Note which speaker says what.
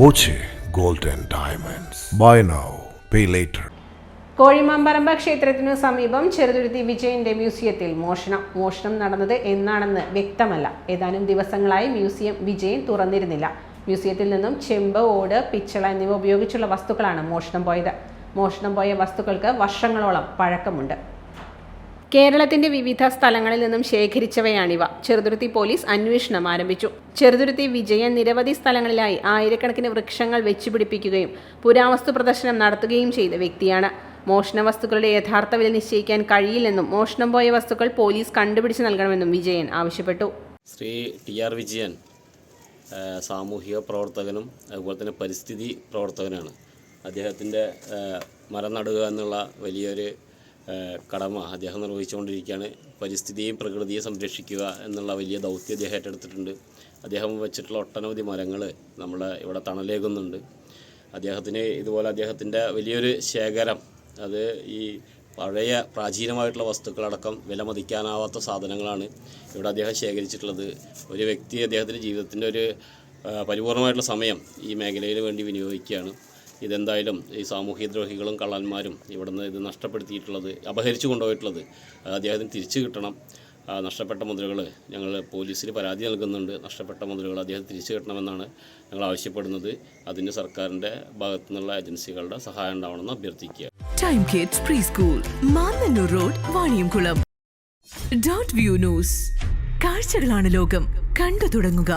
Speaker 1: Boche gold and diamonds. By now pay later
Speaker 2: Kozhimamparamba ക്ഷേത്രത്തിനു സമീപം ചെറുതുരുത്തി വിജയന്റെ മ്യൂസിയത്തിൽ മോഷണം. മോഷണം നടന്നത് എന്നാണെന്ന് വ്യക്തമല്ല. ഏതാനും ദിവസങ്ങളായി മ്യൂസിയം വിജയൻ തുറന്നിരുന്നില്ല. മ്യൂസിയത്തിൽ നിന്നും ചെമ്പ് ഓട് പിച്ചള എന്നിവ ഉപയോഗിച്ചുള്ള വസ്തുക്കളാണ് മോഷണം പോയത്. മോഷണം പോയ വസ്തുക്കൾക്ക് വർഷങ്ങളോളം പഴക്കമുണ്ട്. കേരളത്തിന്റെ വിവിധ സ്ഥലങ്ങളിൽ നിന്നും ശേഖരിച്ചവയാണിവ. ചെറുതുരുത്തി പോലീസ് അന്വേഷണം ആരംഭിച്ചു. ചെറുതുരുത്തി വിജയൻ നിരവധി സ്ഥലങ്ങളിലായി ആയിരക്കണക്കിന് വൃക്ഷങ്ങൾ വെച്ചുപിടിപ്പിക്കുകയും പുരാവസ്തു പ്രദർശനം നടത്തുകയും ചെയ്ത വ്യക്തിയാണ്. മോഷണ വസ്തുക്കളുടെ യഥാർത്ഥ വില നിശ്ചയിക്കാൻ കഴിയില്ലെന്നും മോഷണം പോയ വസ്തുക്കൾ പോലീസ് കണ്ടുപിടിച്ച് നൽകണമെന്നും വിജയൻ ആവശ്യപ്പെട്ടു.
Speaker 3: ശ്രീ ടി ആർ വിജയൻ സാമൂഹിക പ്രവർത്തകനും അതുപോലെ തന്നെ പരിസ്ഥിതി പ്രവർത്തകനാണ് അദ്ദേഹത്തിന്റെ മരം നടുക എന്നുള്ള വലിയൊരു കടമ അദ്ദേഹം നിർവഹിച്ചുകൊണ്ടിരിക്കുകയാണ്. പരിസ്ഥിതിയെയും പ്രകൃതിയെ സംരക്ഷിക്കുക എന്നുള്ള വലിയ ദൗത്യം അദ്ദേഹം ഏറ്റെടുത്തിട്ടുണ്ട്. അദ്ദേഹം വെച്ചിട്ടുള്ള ഒട്ടനവധി മരങ്ങൾ നമ്മളെ ഇവിടെ തണലേകുന്നുണ്ട്. അദ്ദേഹത്തിന് ഇതുപോലെ അദ്ദേഹത്തിന്റെ വലിയൊരു ശേഖരം അത് ഈ പഴയ പ്രാചീനമായിട്ടുള്ള വസ്തുക്കളടക്കം വിലമതിക്കാനാവാത്ത സാധനങ്ങളാണ് ഇവിടെ അദ്ദേഹം ശേഖരിച്ചിട്ടുള്ളത്. ഒരു വ്യക്തി അദ്ദേഹത്തിന്റെ ജീവിതത്തിന്റെ ഒരു പരിപൂർണമായിട്ടുള്ള സമയം ഈ മേഖലയിൽ വേണ്ടി വിനിയോഗിക്കുകയാണ്. ഇതെന്തായാലും ഈ സാമൂഹ്യദ്രോഹികളും കള്ളന്മാരും ഇവിടുന്ന് ഇത് നഷ്ടപ്പെടുത്തിയിട്ടുള്ളത് അപഹരിച്ചു കൊണ്ടുപോയിട്ടുള്ളത് അദ്ദേഹത്തിന് തിരിച്ചു കിട്ടണം. നഷ്ടപ്പെട്ട മുതലുകൾ ഞങ്ങൾ പോലീസിന് പരാതി നൽകുന്നുണ്ട്. നഷ്ടപ്പെട്ട മുതലുകൾ അദ്ദേഹം തിരിച്ചു കിട്ടണമെന്നാണ് ഞങ്ങൾ ആവശ്യപ്പെടുന്നത്. അതിന് സർക്കാരിന്റെ ഭാഗത്തു നിന്നുള്ള ഏജൻസികളുടെ സഹായം ഉണ്ടാവണമെന്ന് അഭ്യർത്ഥിക്കുക.
Speaker 4: Time kids pre school Mannannur road Vaniyamkulam dot view news കാഴ്ചകളാണ് ലോകം. കണ്ടു തുടങ്ങുക.